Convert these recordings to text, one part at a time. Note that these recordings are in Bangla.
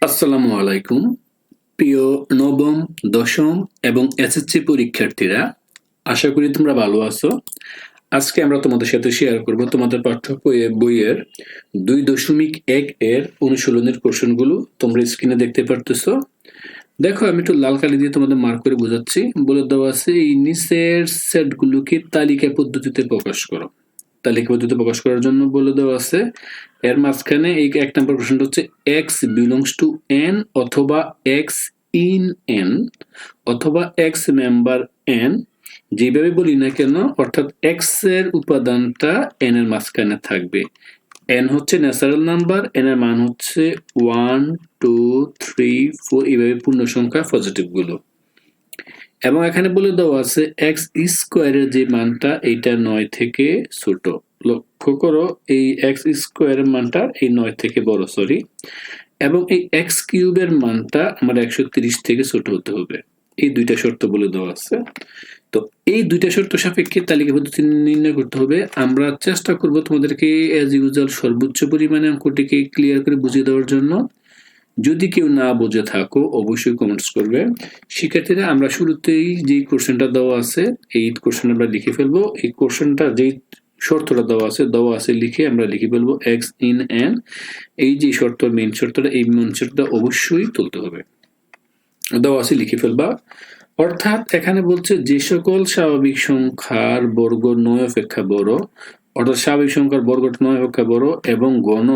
আসসালামু আলাইকুম। প্রিয় নবম, দশম এবং এসএসসি পরীক্ষার্থীরা, আশা করি তোমরা ভালো আছো। আজকে আমরা তোমাদের সাথে শেয়ার করব তোমাদের পাঠ্য বইয়ে- বইয়ের দুই দশমিক এক এর অনুশীলনের কোশ্চেনগুলো। তোমরা স্ক্রিনে দেখতে পারতেছো। দেখো, আমি একটু লাল কালি দিয়ে তোমাদের মার্ক করে বোঝাচ্ছি। বলে দেওয়া আছে, এই নিচের সেটগুলোকে তালিকা পদ্ধতিতে প্রকাশ করো। তালিকা পদ্ধতিতে প্রকাশ করার জন্য বলে দেওয়া আছে এর মাঝখানে এই এক নম্বর প্রশ্নটা হচ্ছে এক্স বিলংস টু এন অথবা এক্স ইন এন অথবা এক্স মেম্বার এন যেভাবে বলি না কেন, অর্থাৎ এক্সের উপাদানটা এন এর মাঝখানে থাকবে। এন হচ্ছে ন্যাচারাল নাম্বার এন এর মান হচ্ছে ওয়ান টু থ্রি ফোর এইভাবে পূর্ণ সংখ্যা পজিটিভগুলো। এবং এখানে বলে দেওয়া আছে এক্স স্কোয়ারের যে মানটা, এইটা নয় থেকে ছোট। লক্ষ্য করো, এই এক্স স্কোয়ারের মানটা এই নয় থেকে বড় সরি এবং এই এক্স কিউবের মানটা আমার একশো তিরিশ থেকে ছোট হতে হবে। এই দুইটা শর্ত বলে দেওয়া আছে। তো এই দুইটা শর্ত সাপেক্ষে তালিকা পদ্ধতি নির্ণয় করতে হবে। আমরা চেষ্টা করব তোমাদেরকে অ্যাজ ইউজুয়াল সর্বোচ্চ পরিমাণে অঙ্কটিকে ক্লিয়ার করে বুঝিয়ে দেওয়ার জন্য। যদি কেউ না বুঝে থাকো, অবশ্যই কমেন্টস করবে। শিক্ষার্থীরা, আমরা শুরুতেই যে কোশ্চেনটা দেওয়া আছে, এই কোশ্চেন আমরা লিখে ফেলব। এই কোশ্চেনটা যেই শর্তটা দেওয়া আছে দেওয়া আছে লিখে আমরা লিখে ফেলব এক্স ইন এন এই যে শর্ত মেইন শর্তটা, এই মেইন শর্তটা অবশ্যই তুলতে হবে। দেওয়া আছে লিখে ফেলবা। অর্থাৎ এখানে বলছে যে সকল স্বাভাবিক সংখ্যার বর্গ নয় অপেক্ষা বড়, অর্থাৎ স্বাভাবিক সংখ্যার বর্গ নয় অপেক্ষা বড় এবং গণ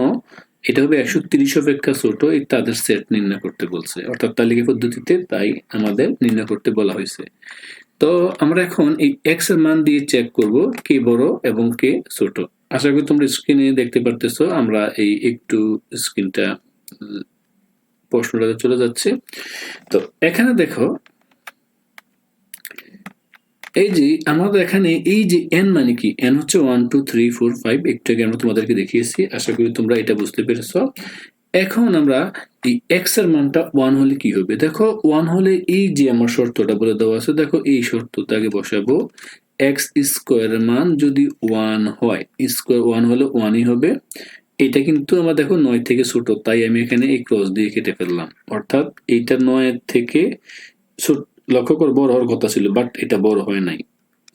এটা হবে একশো তিরিশ অপেক্ষা ছোট, এই তাদের সেট নির্ণয় করতে বলছে। অর্থাৎ তালিকা পদ্ধতিতে তাই আমাদের নির্ণয় করতে বলা হয়েছে। তো আমরা এখন এই এক্সের মান দিয়ে চেক করব কে বড় এবং কে ছোট। আশা করি তোমরা স্ক্রিনে দেখতে পারতেছো, আমরা এই একটু স্ক্রিনটা প্রশ্নটাতে চলে যাচ্ছে। তো এখানে দেখো, এই যে আমাদের এখানে এই যে এন মানে কি? এন হচ্ছে one two three four five একটু আগে আমরা তোমাদেরকে দেখিয়েছি। আশা করি তোমরা এটা বুঝতে পেরেছ। এখন আমরা এই এক্সের মানটা ওয়ান হলে কি হবে? দেখো ওয়ান হলে এই যে আমার শর্তটা বলে দেওয়া আছে, দেখো এই শর্তটা আগে বসাবো। এক্স স্কোয়ারের মান যদি ওয়ান হয় স্কোয়ার ওয়ান হলে ওয়ানই হবে। এটা কিন্তু আমার দেখো নয় থেকে ছোট, তাই আমি এখানে এই ক্রস দিয়ে কেটে ফেললাম। অর্থাৎ এইটা নয় থেকে লক্ষ্য কর, বড় হওয়ার কথা ছিল বাট এটা বড় হয় নাই।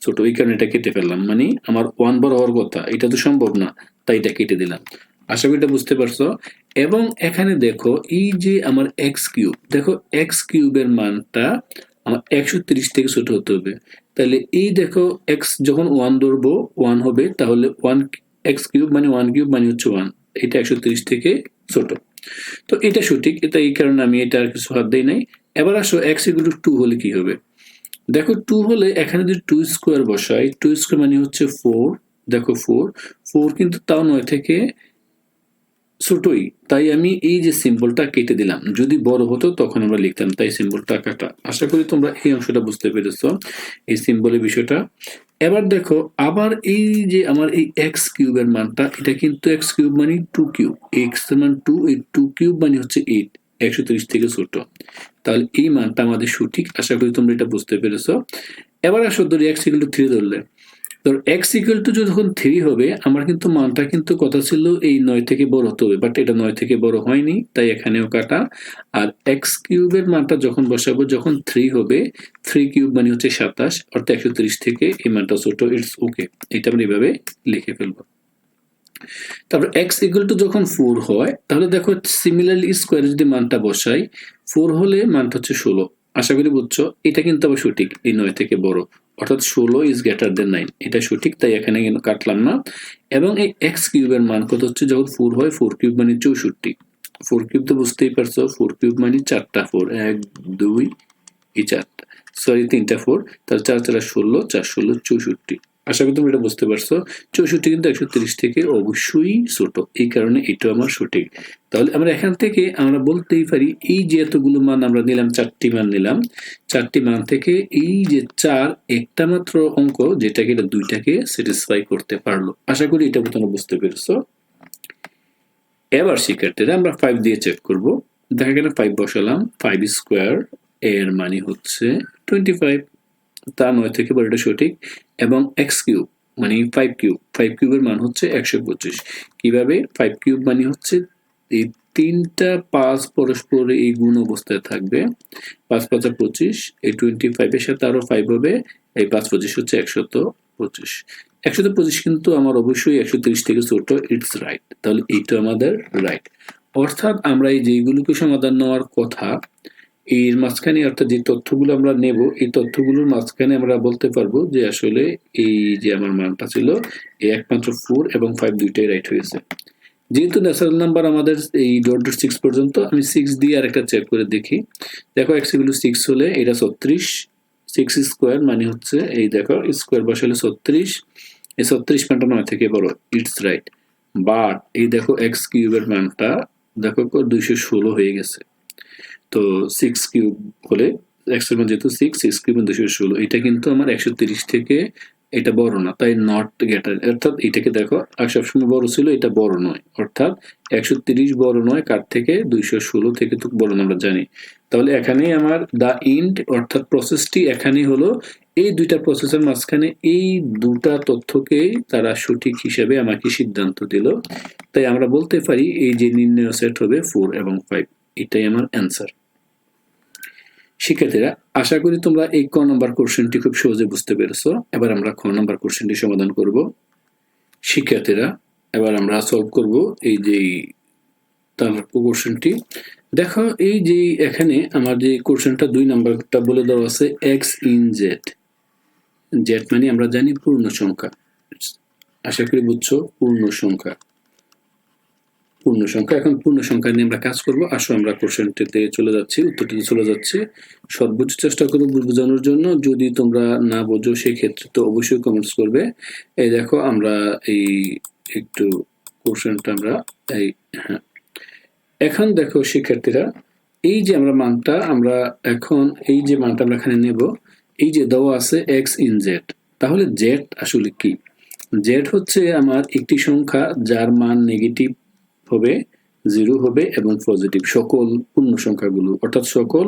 ছোট, এই কারণে এটা কেটে ফেললাম। মানে আমার ওয়ান বড় হওয়ার কথা, এটা তো সম্ভব না, তাই এটা কেটে দিলাম। আশা করি এটা বুঝতে পারছ। এবং এখানে দেখো, এই যে আমার এক্স কিউব দেখো এক্স কিউবের মানটা আমার একশো তিরিশ থেকে ছোট হতে হবে। তাহলে এই দেখো এক্স যখন ওয়ান ধরবো ওয়ান হবে, তাহলে ওয়ান এক্স কিউব মানে ওয়ান কিউব মানে হচ্ছে ওয়ান এটা একশো তিরিশ থেকে ছোট। তো এটা সঠিক, এটা এই কারণে আমি এটা আর কিছু হাত দিই নাই। এবার আসো এক্স ইকুয়াল টু হলে কি হবে? দেখো টু হলে এখানে যদি টু স্কোয়ার বসাই টু স্কোয়ার মানে হচ্ছে ফোর দেখো ফোর ফোর কিন্তু তাও নয়, থেকে ছোটই, তাই আমি এই যে সিম্বলটা কেটে দিলাম। যদি বড় হতো, তখন আমরা লিখতাম, তাই সিম্বলটা কাটা। আশা করি তোমরা এই অংশটা বুঝতে পেরেছ, এই সিম্বলের বিষয়টা। এবার দেখো, আবার এই যে আমার এই এক্স কিউবের মানটা, এটা কিন্তু এক্স কিউব মানে টু কিউব এক্স মান টু এই টু কিউব মানে হচ্ছে এইট একশো তিরিশ থেকে ছোট। তাহলে এই মানটা আমাদের সঠিক, আশা করি তোমরা এটা বুঝতে পেরেছ। এবার আসো ধরি এক্স ইকুয়াল টু থ্রি ধরলে। ধর এক্স ইকুয়াল টু যখন থ্রি হবে, আমার কিন্তু মানটা কিন্তু কথা ছিল এই নয় থেকে বড় হতে হবে বাট এটা নয় থেকে বড় হয়নি, তাই এখানেও কাটা। আর এক্স কিউবের মানটা যখন বসাবো, যখন থ্রি হবে থ্রি কিউব মানে হচ্ছে সাতাশ, অর্থাৎ একশো থেকে এই মানটা ছোট ইটস ওকে এটা আমরা এইভাবে লিখে ফেলব। তারপর এক্স ইকুয়াল টু যখন ফোর হয়, তাহলে দেখো সিমিলারলি স্কোয়ারে যদি মানটা বসাই ফোর হলে মানটা হচ্ছে ষোলো। আশা করি বুঝছ, এটা কিন্তু আবার সঠিক, এই নয় থেকে বড়। অর্থাৎ ষোলো ইজ গ্রেটার দেন নাইন এটা সঠিক, তাই এখানে কিন্তু কাটলাম না। এবং এই এক্স কিউবের মান কত হচ্ছে? যখন ফোর হয় ফোর কিউব মানে চৌষট্টি। ফোর কিউব তো বুঝতেই পারছ ফোর কিউব মানে চারটা ফোর এক, দুই, এই চারটা। সরি তিনটা ফোর তার চার চার, ষোলো চার, ষোলো, চৌষট্টি। আশা করি তুমি এটা বুঝতে পারছ। চৌষট্টি কিন্তু একশো তিরিশ থেকে অবশ্যই ছোট। এই কারণে এটা আমার সঠিক। তাহলে আমরা এখান থেকে আমরা বলতেই পারি, এই যে এতগুলো মান আমরা নিলাম, চারটি মান নিলাম, চারটি মান থেকে এই যে চার একটা মাত্র অঙ্ক যেটাকে এটা দুইটাকে স্যাটিসফাই করতে পারল। আশা করি এটা তোমরা বুঝতে পেরেছ। এবার শিক্ষার্থীরা আমরা ফাইভ দিয়ে চেক করব। দেখা গেল ফাইভ বসালাম ফাইভ স্কোয়ার এর মানে হচ্ছে টোয়েন্টি ফাইভ তা নয় থেকে বড়টা সঠিক, এবং এক্স কিউব মানে ফাইভ কিউব ফাইভ কিউবের মান হচ্ছে একশো পঁচিশ। কীভাবে? ফাইভ কিউব মানে হচ্ছে এই তিনটা পাঁচ পরস্পর এই গুণ অবস্থায় থাকবে, পাঁচ পাঁচা পঁচিশ, এই টোয়েন্টি ফাইভের সাথে আরও ফাইভ হবে, এই পাঁচ পঁচিশ হচ্ছে একশত পঁচিশ। একশত পঁচিশ কিন্তু আমার অবশ্যই একশো তিরিশ থেকে ছোট ইটস রাইট তাহলে এইটা আমাদের রাইট অর্থাৎ আমরা এই যেইগুলোকে সমাধান নেওয়ার কথা এর মাঝখানে অর্থাৎ যে তথ্যগুলো আমরা নেব, এই তথ্যগুলোর মাঝখানে আমরা বলতে পারব যে আসলে এই যে আমার মানটা ছিল, এই একমাত্র ফোর এবং ফাইভ দুইটাই রাইট হয়েছে। যেহেতু ন্যাচারাল নাম্বার আমাদের এই ডট ডট সিক্স পর্যন্ত, আমি সিক্স দিয়ে আরেকটা চেক করে দেখি। দেখো এক্স ইকুয়াল সিক্স হলে এটা ছত্রিশ সিক্স স্কোয়ার মানে হচ্ছে এই দেখো স্কোয়ার বসালে ছত্রিশ, এই ছত্রিশ মানটা নয় থেকে বড় ইটস রাইট বাট এই দেখো এক্স কিউবের মানটা, দেখো দুইশো ষোলো হয়ে গেছে। তো সিক্স কিউব হলে এক্স মান যেহেতু সিক্স সিক্স কিউব দুশো ষোলো এটা কিন্তু আমার একশো তিরিশ থেকে এটা বড় না, তাই নট গেটার অর্থাৎ এটাকে দেখো, আর সবসময় বড় ছিল, এটা বড় নয়, অর্থাৎ একশো তিরিশ বড় নয়, কার থেকে? দুইশো ষোলো থেকে তো বড় আমরা জানি। তাহলে এখানেই আমার দা ইন্ড অর্থাৎ প্রসেসটি এখানেই হলো, এই দুইটা প্রসেসের মাঝখানে এই দুটা তথ্যকেই তারা সঠিক হিসেবে আমাকে সিদ্ধান্ত দিল। তাই আমরা বলতে পারি এই যে নির্ণয় সেট হবে ফোর এবং ফাইভ এটাই আমার অ্যান্সার শিক্ষার্থীরা, আশা করি তোমরা এই ক নম্বর কোশ্চেনটি খুব সহজে বুঝতে পেরেছ। এবার আমরা খ নম্বর কোশ্চেনটি সমাধান করব। শিক্ষার্থীরা, এবার আমরা সলভ করব এই যে তার কোশ্চেনটি দেখো, এই যে এখানে আমার যে কোশ্চেনটা দুই নাম্বারটা বলে দেওয়া আছে এক্স ইন জেড জেড মানে আমরা জানি পূর্ণ সংখ্যা আশা করি বুঝছ পূর্ণ সংখ্যা পূর্ণ সংখ্যা এখন পূর্ণ সংখ্যা নিয়ে আমরা কাজ করব। আসো আমরা কোশ্চেনটিতে চলে যাচ্ছি উত্তরটিতে চলে যাচ্ছি। সর্বোচ্চ চেষ্টা করব বোঝানোর জন্য। যদি তোমরা না বোঝো সেই ক্ষেত্রে তো অবশ্যই কমেন্টস করবে। এই দেখো, আমরা এই একটু কোশ্চেনটা আমরা এই হ্যাঁ। এখন দেখো শিক্ষার্থীরা, এই যে আমরা মানটা, আমরা এখন এই যে মানটা আমরা এখানে নেব, এই যে দেওয়া আছে এক্স ইন জেড তাহলে জেড আসলে কি? জেড হচ্ছে আমার একটি সংখ্যা, যার মান নেগেটিভ হবে, জিরো হবে এবং পজিটিভ। সকল পূর্ণ সংখ্যাগুলো, অর্থাৎ সকল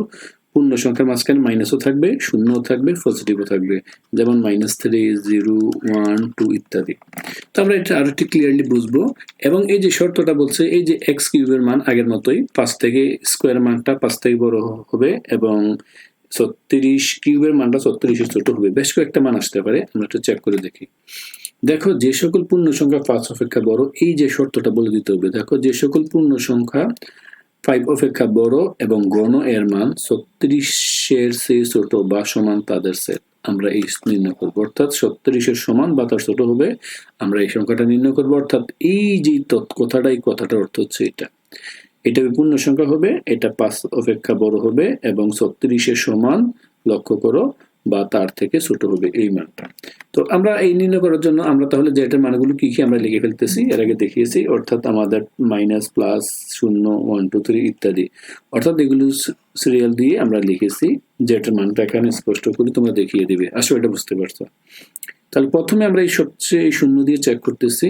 পূর্ণ সংখ্যার মাঝখানে মাইনাসও থাকবে, শূন্যও থাকবে পজিটিভও থাকবে। যেমন minus three zero one two ইত্যাদি। তো আমরা এটা আরও একটু ক্লিয়ারলি বুঝব। এবং এই যে শর্তটা বলছে, এই যে এক্স কিউবের মান আগের মতোই, পাঁচ থেকে স্কোয়ার মানটা পাঁচ থেকে বড় হবে এবং ছত্রিশ কিউবের মানটা ছত্রিশের ছোট হবে। বেশ কয়েকটা মান আসতে পারে, আমরা একটু চেক করে দেখি। দেখো, যে সকল পূর্ণ সংখ্যা পাঁচ অপেক্ষা বড়, এই যে শর্তটা বলে দিতে হবে। দেখো, যে সকল পূর্ণ সংখ্যা ফাইভ অপেক্ষা বড় এবং গণ এর মান ছত্রিশের চেয়ে ছোট বা সমান তাদের সেট। আমরা এই নির্ণয় করব। অর্থাৎ ছত্রিশের সমান বা তার ছোট হবে, আমরা এই সংখ্যাটা নির্ণয় করব। অর্থাৎ এই যে কথাটা এই কথাটার অর্থ হচ্ছে এটা। এটা পূর্ণ সংখ্যা হবে? এটা পাঁচ অপেক্ষা বড় হবে এবং ছত্রিশের সমান, লক্ষ্য করো বা তার থেকে ছোট হবে এই মানটা। তো আমরা এই নির্ণয় করার জন্য আমরা তাহলে জেটের মানগুলো কি কি আমরা লিখে ফেলতেছি, এর আগে দেখিয়েছি, অর্থাৎ আমাদের মাইনাস প্লাস শূন্য ওয়ান টু থ্রি ইত্যাদি। অর্থাৎ এগুলো সিরিয়াল দিয়ে আমরা লিখেছি জেটের মানটা এখানে স্পষ্ট করে তোমরা দেখিয়ে দিবে। আসলে এটা বুঝতে পারছ। তাহলে প্রথমে আমরা এই সবচেয়ে এই শূন্য দিয়ে চেক করতেছি।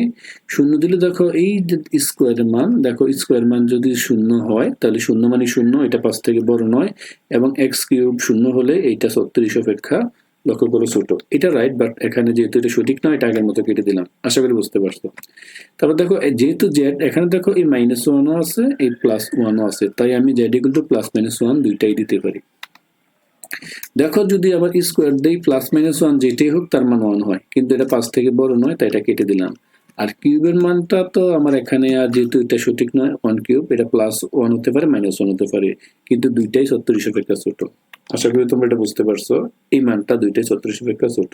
শূন্য দিলে দেখো এই যে মান, দেখো স্কোয়ার মান যদি শূন্য হয়, তাহলে শূন্য মানে শূন্য, এটা পাঁচ থেকে বড় নয়, এবং এক্স কিউব শূন্য হলে এইটা ছত্রিশ অপেক্ষা লক্ষ্য করো ছোট। এটা রাইট বাট এখানে যেহেতু এটা সঠিক নয়, এটা আগের মতো কেটে দিলাম। আশা করি বুঝতে পারছ। তারপর দেখো যেহেতু জেড এখানে দেখো এই মাইনাস ওয়ানও আছে, এই প্লাস ওয়ানও আছে, তাই আমি Z equal to plus minus one দুইটাই দিতে পারি। দেখো যদি আবার স্কোয়ার দেই প্লাস মাইনাস ওয়ান যেটাই হোক তার মান ওয়ান হয়, কিন্তু এটা পাঁচ থেকে বড় নয়, তাই এটা কেটে দিলাম। আর কিউবের মানটা তো আমার এখানে আর যেহেতু এটা সঠিক নয় ওয়ান কিউব এটা প্লাস ওয়ান হতে পারে মাইনাস ওয়ান হতে পারে, কিন্তু দুইটাই ছত্রিশ অপেক্ষা ছোট। আশা করি তোমরা এটা বুঝতে পারছ, এই মানটা দুইটাই ছত্রিশ অপেক্ষা ছোট।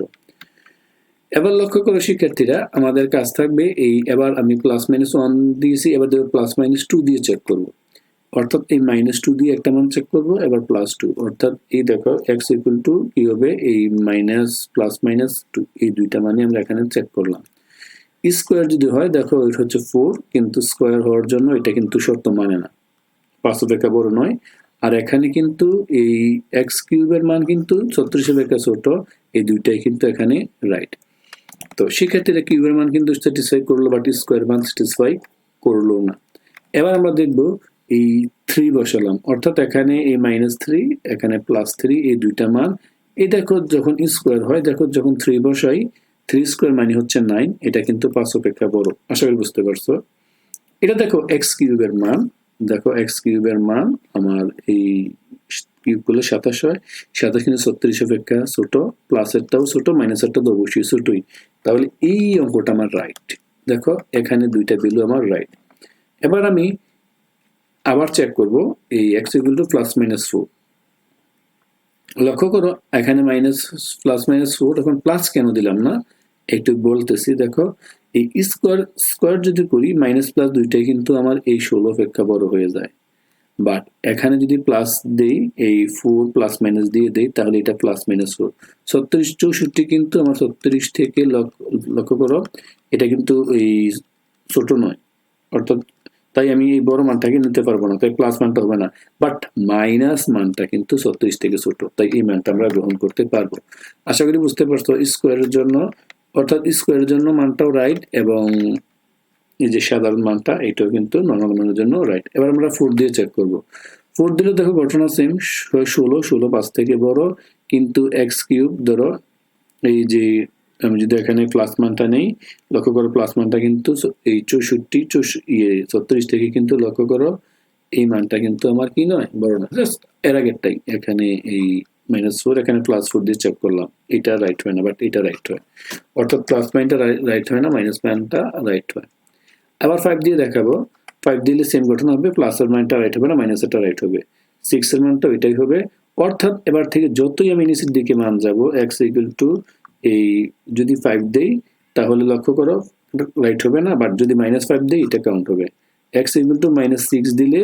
এবার লক্ষ্য করো, শিক্ষার্থীরা, আমাদের কাজ থাকবে এই, এবার আমি প্লাস মাইনাস ওয়ান দিয়েছি, এবার দেবো প্লাস মাইনাস টু দিয়ে চেক করব। অর্থাৎ এই মাইনাস টু দিয়ে একটা মান চেক করব, এবার প্লাস টু অর্থাৎ এই দেখো এক্স ইকুয়াল টু কি হবে? এই মাইনাস প্লাস মাইনাস টু এই দুইটা মানে আমরা এখানে চেক করলাম। স্কোয়ার যদি হয়, দেখো, এটা হচ্ছে ফোর কিন্তু স্কোয়ার হওয়ার জন্য এটা কিন্তু শর্ত মানে না। পাঁচ অপেক্ষা বড় নয়। আর এখানে কিন্তু এই এক্স কিউবের মান কিন্তু ছত্রিশ অপেক্ষা ছোট। এই দুইটাই কিন্তু এখানে রাইট তো সেক্ষেত্রে কিউবের মান কিন্তু স্যাটিসফাই করল বাট স্কোয়ার মান স্যাটিসফাই করল না। এবার আমরা দেখব এই থ্রি বসালাম। অর্থাৎ এখানে এই মাইনাস থ্রি এখানে প্লাস থ্রি এই দুইটা মান। এই দেখো যখন স্কোয়ার হয়, দেখো যখন থ্রি বসাই থ্রি স্কোয়ার মানে হচ্ছে নাইন এটা কিন্তু পাঁচ অপেক্ষা বড়। আশা করি বুঝতে পারছ? এটা দেখো এক্স কিউবের মান। দেখো এক্স কিউবের মান, আমার এই কিউব করলে সাতাশ হয়। সাতাশ কিন্তু ছত্রিশ অপেক্ষা ছোট প্লাসেরটাও ছোট মাইনাসেরটা তো অবশ্যই ছোটই। তাহলে এই অঙ্কটা আমার রাইট দেখো, এখানে দুইটা ভ্যালু আমার রাইট এবার আমি আবার চেক করব, এই X equal to plus minus four লক্ষ্য করো, এখানে মাইনাস প্লাস মাইনাস ফোর এখন প্লাস কেন দিলাম না? একটু বলতেছি, দেখো, এই স্কোয়ার স্কোয়ার যদি করি মাইনাস প্লাস দুইটাই কিন্তু আমার এই ষোলো অপেক্ষা বড় হয়ে যায়। বাট এখানে যদি প্লাস দেই, এই ফোর প্লাস মাইনাস দিয়ে দেই, তাহলে এটা প্লাস মাইনাস ফোর ছত্রিশ চৌষট্টি কিন্তু আমার ছত্রিশ থেকে লক্ষ্য লক্ষ্য করো, এটা কিন্তু এই ছোট নয়। অর্থাৎ তাই আমি এই বড় মানটাকে নিতে পারব না, তাই প্লাস মানটা হবে না। বাট মাইনাস মানটা কিন্তু ছত্রিশ থেকে ছোট, তাই এই মানটা আমরা গ্রহণ করতে পারব। আশা করি বুঝতে পারছ স্কোয়ারের জন্য, অর্থাৎ স্কোয়ারের জন্য মানটাও রাইট এবং এই যে সাধারণ মানটা, এটাও কিন্তু নর্মাল মানের জন্য রাইট এবার আমরা ফোর দিয়ে চেক করব। ফোর দিলে দেখো ঘটনা সেম ষোলো ষোলো, পাঁচ থেকে বড়, কিন্তু এক্স কিউব ধরো, এই যে আমি যদি এখানে প্লাস মানটা নেই, লক্ষ্য করো প্লাস মানটা কিন্তু এই চৌষট্টি ইয়ে ছত্রিশ থেকে কিন্তু লক্ষ্য করো, এই মানটা কিন্তু আমার কি নয়, বড় না জাস্ট এর আগেরটাই, এখানে এই মাইনাস ফোর এখানে প্লাস ফোর দিয়ে চেক করলাম। এটা রাইট হয় না বাট এটা রাইট হয়। অর্থাৎ প্লাস মাইনটা রাইট হয় না মাইনাস মাইনটা রাইট হয়। আবার ফাইভ দিয়ে দেখাবো। ফাইভ দিলে সেম ঘটনা হবে প্লাসের মানটা রাইট হবে না মাইনাসেরটা রাইট হবে। সিক্স এর মানটা ওইটাই হবে। অর্থাৎ এবার থেকে যতই আমি নিচের দিকে মান যাব এক্স ইকুয়াল টু এই যদি ফাইভ দেই, তাহলে লক্ষ্য করো রাইট হবে না বাট যদি মাইনাস ফাইভ দেই, এটা কাউন্ট হবে। X equal to minus six দিলে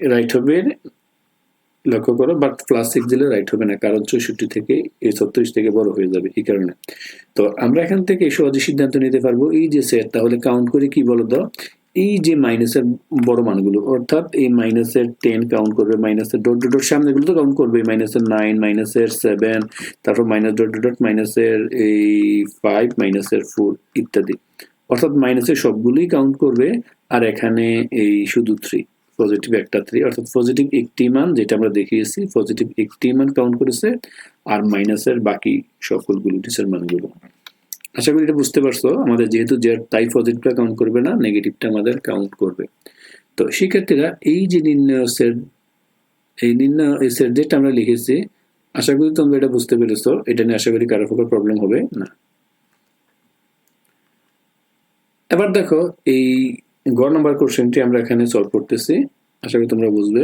রাইট হবে, লক্ষ্য করো বাট প্লাস সিক্স দিলে রাইট হবে না, কারণ চৌষট্টি থেকে এই ছত্রিশ থেকে বড় হয়ে যাবে, এই কারণে। তো আমরা এখান থেকে সহজে সিদ্ধান্ত নিতে পারব, এই যে সেট তাহলে কাউন্ট করে কি বলো তো এই যে মাইনাসের বড় মানগুলো, অর্থাৎ এই মাইনাসের টেন কাউন্ট করবে মাইনাসের ডট ডট সামনে গুলো তো কাউন্ট করবে মাইনাসের নাইন মাইনাসের সেভেন তারপর মাইনাস ডট ডট মাইনাসের এই ফাইভ মাইনাসের ফোর ইত্যাদি। অর্থাৎ মাইনাসের সবগুলোই কাউন্ট করবে, আর এখানে এই শুধু থ্রি পজিটিভ একটা থ্রি অর্থাৎ পজিটিভ একটি মান, যেটা আমরা দেখিয়েছি পজিটিভ একটি মান কাউন্ট করেছে, আর মাইনাসের বাকি সকলগুলো ডিসের মানগুলো। আশা করি এটা বুঝতে পারছ। আমাদের যেহেতু জেড তাই পজিটিভটা কাউন্ট করবে না নেগেটিভটা আমাদের কাউন্ট করবে। তো শিক্ষার্থীরা, এই যে নির্ণয় এই নির্ণয় সেট যেটা আমরা লিখেছি, আশা করি তোমরা এটা বুঝতে পেরেছ। এটা নিয়ে আশা করি কারও প্রকার প্রবলেম হবে না। এবার দেখো, এই গ নাম্বার কোশ্চেনটি আমরা এখানে সলভ করতেছি। আশা করি তোমরা বুঝবে।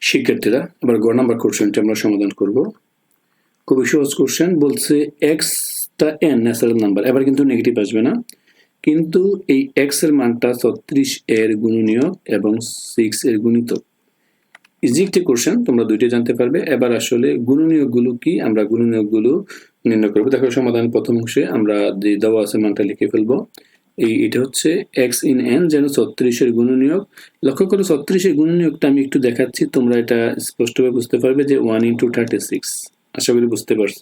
শিক্ষার্থীরা, এবার গ নাম্বার কোশ্চেনটি আমরা সমাধান করব। খুবই সহজ কোশ্চেন বলছে এক্সটা এন ন্যাচারাল নাম্বার এবার কিন্তু নেগেটিভ আসবে না। কিন্তু এই এক্সের মানটা ছত্রিশ এর গুণনীয়ক এবং সিক্স এর গুণিতক। ইজি একটি কোশ্চেন তোমরা দুইটা জানতে পারবে। এবার আসলে গুণনীয়কগুলো কি? আমরা গুণনীয়কগুলো নির্ণয় করব। দেখো, সমাধান প্রথম অংশে আমরা যে দেওয়া আছে মানটা লিখে ফেলব। এই, এটা হচ্ছে এক্স ইন এন যেন ছত্রিশের গুণনীয়ক। লক্ষ্য করো ছত্রিশের গুণনীয়কটা আমি একটু দেখাচ্ছি। তোমরা এটা স্পষ্টভাবে বুঝতে পারবে যে ওয়ান ইন্টু থার্টি সিক্স আশা করি বুঝতে পারছ।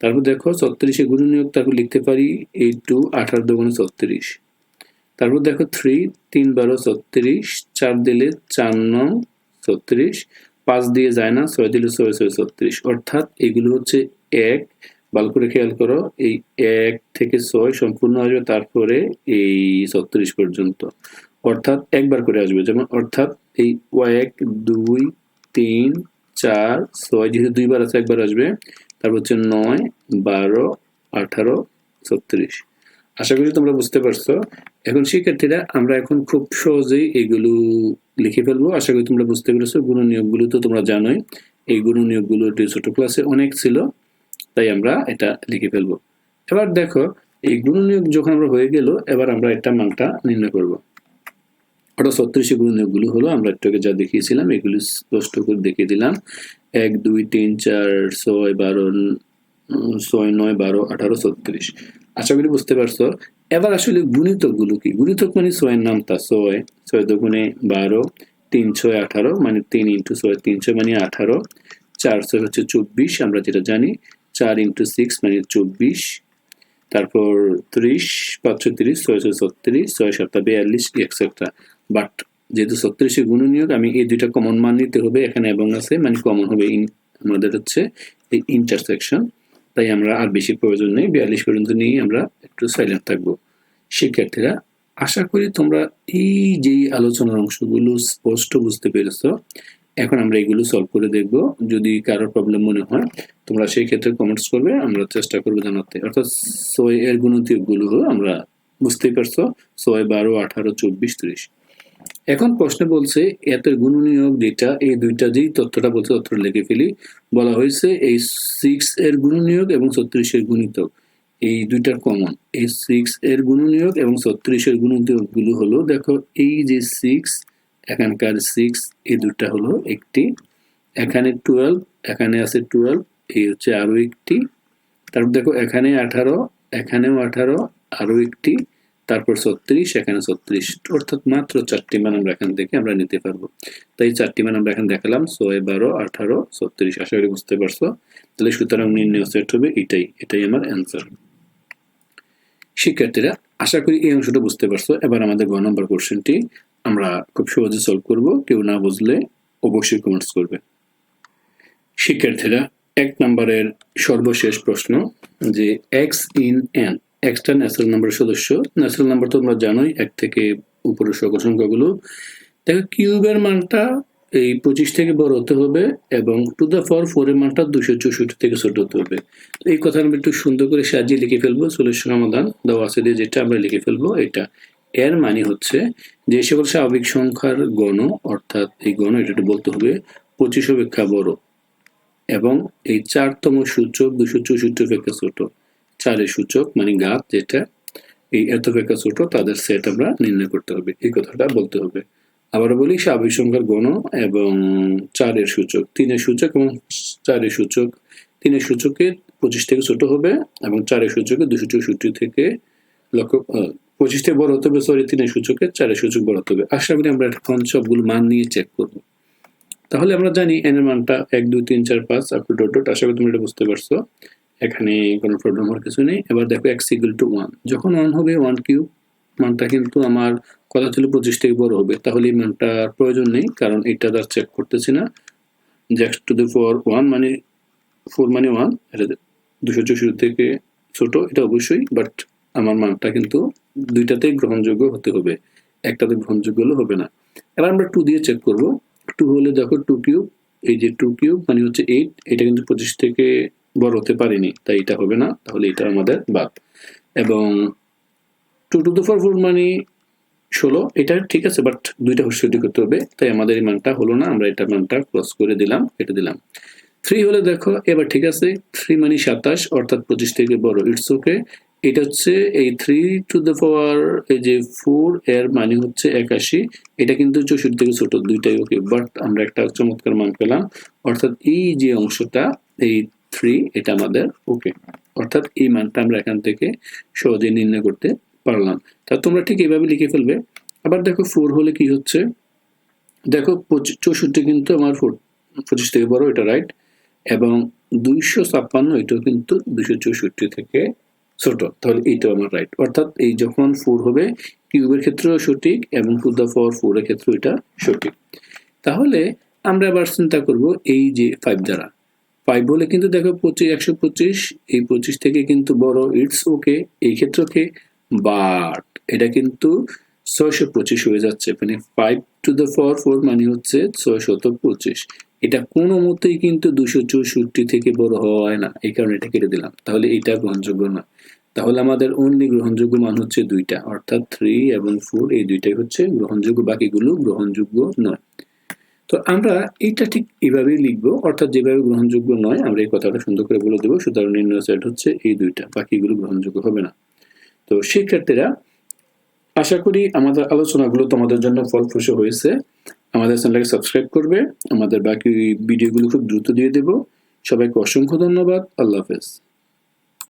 তারপর দেখো ছত্রিশে গুণনীয়ক তারপর লিখতে পারি এইট টু আঠারো দুগুণে ছত্রিশ। তারপর দেখো থ্রি তিন বারো ছত্রিশ, চার দিলে চার নং ছত্রিশ, পাঁচ দিয়ে যায় না, ছয় দিলে ছয় ছয় ছত্রিশ। অর্থাৎ এগুলো হচ্ছে এক। ভালো করে খেয়াল করো, এই এক থেকে ছয় সম্পূর্ণ আসবে তারপরে এই ছত্রিশ পর্যন্ত। অর্থাৎ একবার করে আসবে, যেমন অর্থাৎ এই এক, দুই, তিন চার, ছয়, যেহেতু দুইবার আছে, একবার আসবে। তারপর হচ্ছে নয়, বারো, আঠারো, ছত্রিশ। আশা করি তোমরা বুঝতে পারছ। এখন শিক্ষার্থীরা, আমরা এখন খুব সহজেই এগুলো লিখে ফেলব। আশা করি তোমরা বুঝতে পেরেছ গুণ নিয়োগগুলো তো তোমরা জানোই। এই গুণ নিয়োগগুলো ছোট ক্লাসে অনেক ছিল, তাই আমরা এটা লিখে ফেলব। এবার দেখো, এই গুণ নিয়োগ যখন আমরা হয়ে গেল, এবার আমরা একটা মানটা নির্ণয় করব। অর্থাৎ ছত্রিশে গুণ নিয়োগগুলো হলো, আমরা একটু আগে যা দেখিয়েছিলাম, এগুলো স্পষ্ট করে দেখিয়ে দিলাম। এক, দুই, তিন, চার, ছয়, বারো ছয়, নয়, বারো, আঠারো, ছত্রিশ। আশা করি বুঝতে পারছ। এবার আসলে গুণিতকগুলো কি? গুণিতক মানে ছয়ের নামটা ছয় ছয় দুগুণে বারো, তিন, ছয়, আঠারো মানে তিন ইন্টু ছয়, তিন, ছয় মানে আঠারো, চার, ছয় হচ্ছে চব্বিশ, আমরা যেটা জানি, চার ইন্টু সিক্স মানে চব্বিশ, তারপর ত্রিশ পাঁচশো তিরিশ ছয়শো ছত্রিশ, ছয়, সাতটা, বিয়াল্লিশ এক্সেট্রা বাট যেহেতু ছত্রিশে গুণনীয়ক, আমি এই দুইটা কমন মান নিতে হবে এখানে এবং আছে মানে কমন হবে in- আমাদের হচ্ছে এই ইন্টারসেকশন তাই আমরা আর বেশি প্রয়োজন নেই, বিয়াল্লিশ পর্যন্ত নিয়ে আমরা একটু সাইলেন্ট থাকব। শিক্ষার্থীরা, আশা করি তোমরা এই যে আলোচনার অংশগুলো স্পষ্ট বুঝতে পেরেছ, এখন আমরা এগুলো সলভ করে দেখব। যদি কারোর প্রবলেম মনে হয়, তোমরা সেই ক্ষেত্রে কমেন্টস করবে, আমরা চেষ্টা করব জানাতে। অর্থাৎ ছয় এর গুণনীয়কগুলো আমরা বুঝতেই পারছ, ছয়, বারো, আঠারো, চব্বিশ, ত্রিশ। এখন প্রশ্নে বলছে, এতের গুণনীয়ক যেটা এই দুইটা যেই তথ্যটা বলছে, তথ্যটা লিখে ফেলি। বলা হয়েছে, এই সিক্স এর গুণনীয়ক এবং ছত্রিশ এর গুণিতক। এই দুইটার কমন এই সিক্স এর গুণনীয়ক এবং ছত্রিশ এর গুণনীয়কগুলো হলো, দেখো, এই যে সিক্স এখানকার সিক্স এই দুটা হলো একটি। এখানে টুয়েলভ এখানে আছে টুয়েলভ এই হচ্ছে আরও একটি। তারপর দেখো, এখানে আঠারো, এখানেও আঠারো আরও একটি। তারপর ছত্রিশ, এখানে ছত্রিশ, অর্থাৎ মাত্র চারটি মান আমরা এখান থেকে আমরা নিতে পারব। তাই চারটি মান আমরা এখানে দেখালাম, ছয়, বারো, আঠারো, ছত্রিশ, আশা করি বুঝতে পারছ? তাহলে সুতরাং নির্ণয় সেট হবে এটাই এটাই আমার অ্যান্সার শিক্ষার্থীরা, আশা করি এই অংশটা বুঝতে পারছ। এবার আমাদের গ নম্বর কোশ্চেনটি আমরা খুব সহজে সলভ করব। কেউ না বুঝলে অবশ্যই কমেন্টস করবে। শিক্ষার্থীরা, এক নম্বরের সর্বশেষ প্রশ্ন যে এক্স ইন এন এক্সটা ন্যাচারাল নাম্বারের সদস্য। ন্যাচারাল নাম্বার তো তোমরা জানোই, এক থেকে উপরের সকল সংখ্যাগুলো। দেখো কিউবের মানটা এই পঁচিশ থেকে বড় হতে হবে এবং টু দ্য ফর ফোর এর মানটা দুশো চৌষট্টি থেকে ছোট হতে হবে। এই কথা আমরা একটু সুন্দর করে সাজিয়ে লিখে ফেলব সলিউশন সমাধান দেওয়া আছে দিয়ে যেটা আমরা লিখে ফেলব, এটা। এর মানে হচ্ছে যে সকল স্বাভাবিক সংখ্যার গণ, অর্থাৎ এই গণ, এটা একটু বলতে হবে, পঁচিশ অপেক্ষা বড় এবং এই চারতম সূচক দুশো চৌষট্টি অপেক্ষা ছোট। চারের সূচক মানে গাত যেটা, এই এত অপেক্ষা ছোট, তাদের সেট আমরা নির্ণয় করতে হবে। এই কথাটা বলতে হবে। আবার বলি, স্বাভাবিক সংখ্যার গণ এবং চারের সূচক। তিনের সূচক এবং চারের সূচক। তিনের সূচকে পঁচিশ থেকে ছোট হবে এবং চারের সূচকে দুশো চৌষট্টি থেকে লক্ষ পঁচিশ থেকে বড় হতে হবে সরি তিনের সূচকে চারের সূচক বড় হতে হবে। আশা করি আমরা এখন সবগুলো মান নিয়ে চেক করব। তাহলে আমরা জানি এনের মানটা এক, দুই, তিন, চার, পাঁচ আপ টু ডট ডট আশা করি তুমি এটা বুঝতে পারছ। এখানে কোনো প্রবলেম হওয়ার কিছু নেই। এবার দেখো এক্স ইকুয়াল টু ওয়ান যখন ওয়ান হবে ওয়ান কিউব মানটা কিন্তু আমার কথা ছিল পঁচিশ থেকে বড় হবে। তাহলে এই মানটার প্রয়োজন নেই, কারণ এটা তার চেক করতেছি না। যে X to the four one মানে ফোর মানে ওয়ান এটা দুশো চৌষট্টি থেকে ছোট, এটা অবশ্যই বাট আমার মানটা কিন্তু দুইটাতেই গ্রহণযোগ্য হতে হবে। একটাতে গ্রহণযোগ্য হলে হবে না। এবার আমরা টু দিয়ে চেক করব। টু হলে দেখো টু কিউব এই যে টু কিউব মানে হচ্ছে এইট এটা কিন্তু পঁচিশ থেকে বড় হতে পারেনি, তাই এটা হবে না, তাহলে এটা আমাদের বাদ। এবং two to the four four মানে ষোলো, এটা ঠিক আছে বাট দুইটা হুসিটি করতে হবে, তাই আমাদের এই মানটা হলো না, আমরা এটা মানটা ক্রস করে দিলাম, কেটে দিলাম। থ্রি হলে দেখো, এবার ঠিক আছে থ্রি মানে সাতাশ, অর্থাৎ পঁচিশ থেকে বড় ইটস ওকে এটা হচ্ছে এই থ্রি টু দ্য পাওয়ার এই যে ফোর এর মানে হচ্ছে একাশি, এটা কিন্তু চৌষট্টি থেকে ছোট, দুইটাই ওকে বাট আমরা একটা চমৎকার মান পেলাম। অর্থাৎ এই যে অংশটা, এই থ্রি এটা আমাদের ওকে অর্থাৎ এই মানটা আমরা এখান থেকে সহজে নির্ণয় করতে পারলাম। তা তোমরা ঠিক এইভাবে লিখে ফেলবে। আবার দেখো ফোর হলে কি হচ্ছে? দেখো চৌষট্টি কিন্তু আমার ফোর পঁচিশ থেকে বড়, এটা রাইট এবং দুইশো ছাপ্পান্ন, এটাও কিন্তু দুইশো চৌষট্টি থেকে ছোট, তাহলে এইটাও আমার রাইট অর্থাৎ এই যখন ফোর হবে, কিউবের ক্ষেত্রেও সঠিক এবং টু দ্য ফর ফোর এর ক্ষেত্রে এটা সঠিক। তাহলে আমরা আবার চিন্তা করব এই যে ফাইভ দ্বারা। ফাইভ হলে কিন্তু দেখো পঁচিশ, একশো পঁচিশ, এই পঁচিশ থেকে কিন্তু বড় ইটস ওকে এই ক্ষেত্রে বাট এটা কিন্তু ছয়শো পঁচিশ হয়ে যাচ্ছে মানে five to the for four মানে হচ্ছে ছয়শত পঁচিশ। এটা কোনো মতেই কিন্তু দুশো চৌষট্টি থেকে বড় হয় না, এই কারণে এটা কেটে দিলাম, তাহলে এটা গ্রহণযোগ্য না তাহলে আমাদের অনলি গ্রহণযোগ্য মান হচ্ছে দুইটা, অর্থাৎ থ্রি এবং ফোর এই দুইটাই হচ্ছে গ্রহণযোগ্য, বাকিগুলো গ্রহণযোগ্য নয়। তো আমরা এটা ঠিক এভাবেই লিখব, অর্থাৎ যেভাবে গ্রহণযোগ্য নয়, আমরা এই কথাটা সুন্দর করে বলে দেবো, সুতরাং নির্ণয় সেট হচ্ছে এই দুইটা, বাকিগুলো গ্রহণযোগ্য হবে না। তো শিক্ষার্থীরা, আশা করি আমাদের আলোচনাগুলো তোমাদের জন্য ফলপ্রসূ হয়েছে। আমাদের চ্যানেলকে সাবস্ক্রাইব করবে, আমাদের বাকি ভিডিওগুলো খুব দ্রুত দিয়ে দেব। সবাইকে অসংখ্য ধন্যবাদ, আল্লাহ হাফেজ।